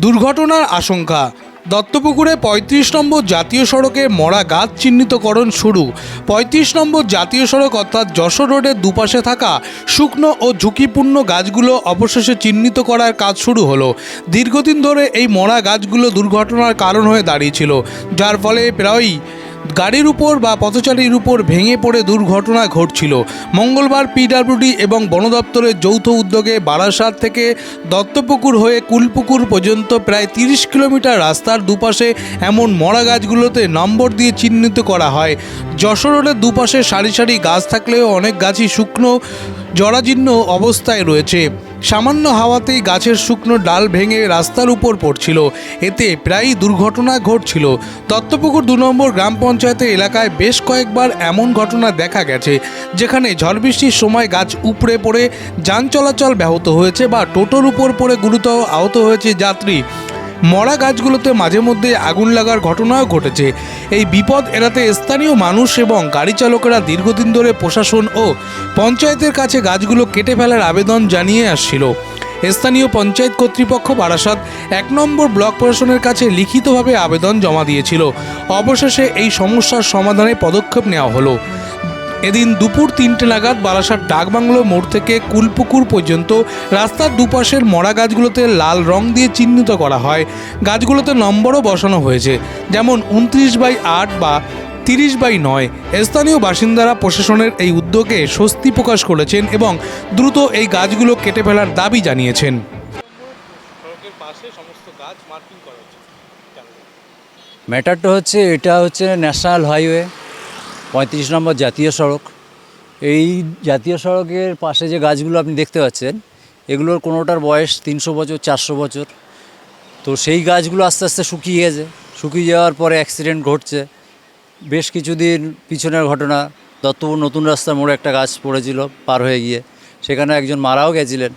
দুর্ঘটনার আশঙ্কা। দত্তপুকুরে পঁয়ত্রিশ নম্বর জাতীয় সড়কে মরা গাছ চিহ্নিতকরণ শুরু। পঁয়ত্রিশ নম্বর জাতীয় সড়ক অর্থাৎ যশোর রোডের দুপাশে থাকা শুকনো ও ঝুঁকিপূর্ণ গাছগুলো অবশেষে চিহ্নিত করার কাজ শুরু হলো। দীর্ঘদিন ধরে এই মরা গাছগুলো দুর্ঘটনার কারণ হয়ে দাঁড়িয়েছিল, যার ফলে প্রায়ই গাড়ির উপর বা পথচারীর উপর ভেঙে পড়ে দুর্ঘটনা ঘটছিল। মঙ্গলবার পিডাব্লিউডি এবং বন দপ্তরের যৌথ উদ্যোগে বারাসাত থেকে দত্তপুকুর হয়ে কুলপুকুর পর্যন্ত প্রায় তিরিশ কিলোমিটার রাস্তার দুপাশে এমন মরা গাছগুলোতে নম্বর দিয়ে চিহ্নিত করা হয়। যশোর রোডের দুপাশে সারি সারি গাছ থাকলেও অনেক গাছই শুকনো, জরাজীর্ণ অবস্থায় রয়েছে। সামান্য হাওয়াতেই গাছের শুকনো ডাল ভেঙে রাস্তার উপর পড়ছিল। এতে প্রায়ই দুর্ঘটনা ঘটছিল। দত্তপুকুর দু নম্বর গ্রাম পঞ্চায়েতের এলাকায় বেশ কয়েকবার এমন ঘটনা দেখা গেছে, যেখানে ঝড় বৃষ্টির সময় গাছ উপড়ে পড়ে, যান চলাচল ব্যাহত হয়েছে বা টোটোর উপর পড়ে গুরুতর আহত হয়েছে যাত্রী। মরা গাছগুলোতে মাঝে মধ্যে আগুন লাগার ঘটনাও ঘটেছে। এই বিপদ এড়াতে স্থানীয় মানুষ এবং গাড়ি চালকেরা দীর্ঘদিন ধরে প্রশাসন ও পঞ্চায়েতের কাছে গাছগুলো কেটে ফেলার আবেদন জানিয়ে আসছিল। স্থানীয় পঞ্চায়েত কর্তৃপক্ষ বারাসাত এক নম্বর ব্লক প্রশাসনের কাছে লিখিতভাবে আবেদন জমা দিয়েছিল। অবশেষে এই সমস্যার সমাধানে পদক্ষেপ নেওয়া হলো। এদিন দুপুর তিনটে নাগাদ বারাসাত ডাকবাংলো মোড় থেকে কুলপুকুর পর্যন্ত রাস্তার দুপাশের মরা গাছগুলোতে লাল রং দিয়ে চিহ্নিত করা হয়। গাছগুলোতে নম্বরও বসানো হয়েছে যেমন উনত্রিশ বাই আট বা তিরিশ বাই নয়। স্থানীয় বাসিন্দারা প্রশাসনের এই উদ্যোগে স্বস্তি প্রকাশ করেছেন এবং দ্রুত এই গাছগুলো কেটে ফেলার দাবি জানিয়েছেন। সড়কের পাশে সমস্ত গাছ মার্কিং করা ম্যাটারটা হচ্ছে এটা হচ্ছে ন্যাশনাল হাইওয়ে। পঁয়ত্রিশ নম্বর জাতীয় সড়ক। এই জাতীয় সড়কের পাশে যে গাছগুলো আপনি দেখতে পাচ্ছেন, এগুলোর কোনোটার বয়স তিনশো বছর, চারশো বছর। তো সেই গাছগুলো আস্তে আস্তে শুকিয়ে গেছে। শুকিয়ে যাওয়ার পরে অ্যাক্সিডেন্ট ঘটছে। বেশ কিছুদিন পিছনের ঘটনা, দত্তপুর নতুন রাস্তার মোড়ে একটা গাছ পড়েছিল, পার হয়ে গিয়ে। সেখানে একজন মারাও গেছিলেন।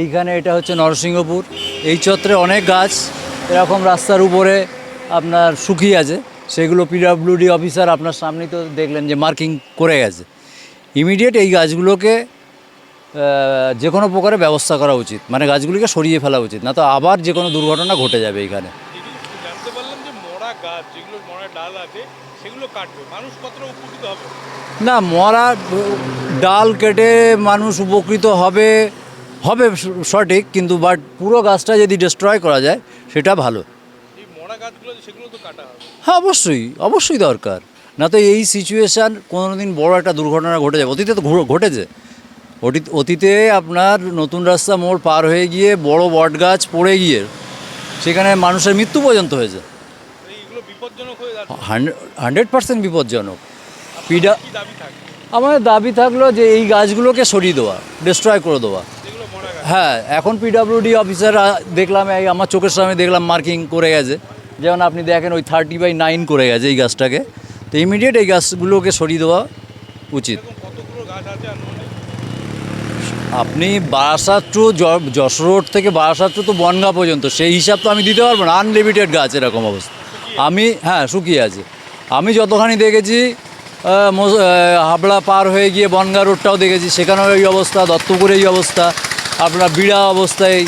এইখানে এটা হচ্ছে নরসিংহপুর। এই চত্রে অনেক গাছ এরকম রাস্তার উপরে আপনার শুকিয়ে আছে। সেগুলো পিডাব্লিউডি অফিসার আপনার সামনেই তো দেখলেন যে মার্কিং করে গেছে। ইমিডিয়েট এই গাছগুলোকে যে কোনো প্রকারে ব্যবস্থা করা উচিত। মানে গাছগুলিকে সরিয়ে ফেলা উচিত। না তো আবার যে কোনো দুর্ঘটনা ঘটে যাবে এইখানে জানতে পারলাম যে মরা গাছ যেগুলো মরা ডাল আছে সেগুলো কাটবে। মানুষ কতটা উপকৃত হবে? না মরা ডাল কেটে মানুষ উপকৃত হবে হবে সঠিক কিন্তু বাট পুরো গাছটা যদি ডিস্ট্রয় করা যায় সেটা ভালো। সেগুলো তো কাটা হবে। হ্যাঁ অবশ্যই অবশ্যই দরকার। না তো এই সিচুয়েশান কোনো দিন বড় একটা দুর্ঘটনা ঘটে যাবে। অতীতে তো ঘটেছে। অতীত অতীতে আপনার নতুন রাস্তা মোড় পার হয়ে গিয়ে বড় বট গাছ পড়ে গিয়ে সেখানে মানুষের মৃত্যু পর্যন্ত হয়েছে। হয়ে হান্ড্রেড পার্সেন্ট বিপজ্জনক। পিডা আমাদের দাবি থাকল? যে এই গাছগুলোকে সরিয়ে দেওয়া ডিস্ট্রয় করে দেওয়া। হ্যাঁ এখন পিডাব্লিউডি অফিসার দেখলাম এই আমার চোখের সামনে দেখলাম মার্কিং করে গেছে। যেমন আপনি দেখেন ওই থার্টি বাই নাইন করে গেছে এই গাছটাকে। তো ইমিডিয়েট এই গাছগুলোকে সরিয়ে দেওয়া উচিত। আপনি বারাসাত টু যশোর রোড থেকে বারাসাত টু তো বনগা পর্যন্ত সেই হিসাব তো আমি দিতে পারব না। আনলিমিটেড গাছ এরকম অবস্থা। আমি হ্যাঁ শুকিয়ে আছে। আমি যতখানি দেখেছি হাবড়া পার হয়ে গিয়ে বনগা রোডটাও দেখেছি। সেখানেও এই অবস্থা দত্তপুরে এই অবস্থা। আপনার বিড়া অবস্থায়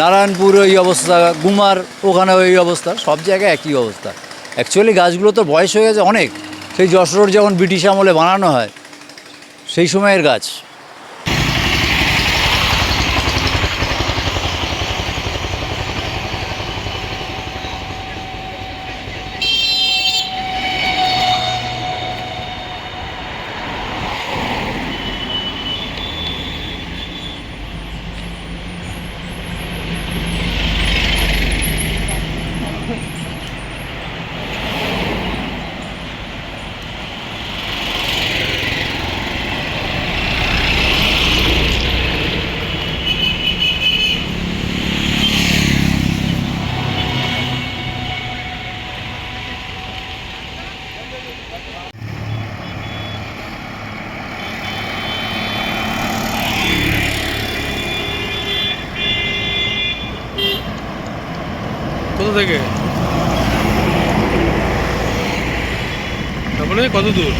নারায়ণপুর ওই অবস্থা, গুমার ওখানে ওই অবস্থা, সব জায়গায় একই অবস্থা। অ্যাকচুয়ালি গাছগুলো তো বয়স হয়ে গেছে অনেক। সেই যশোর যখন ব্রিটিশ আমলে বানানো হয়, সেই সময়ের গাছ। থেকে? তারপরে কত দূর?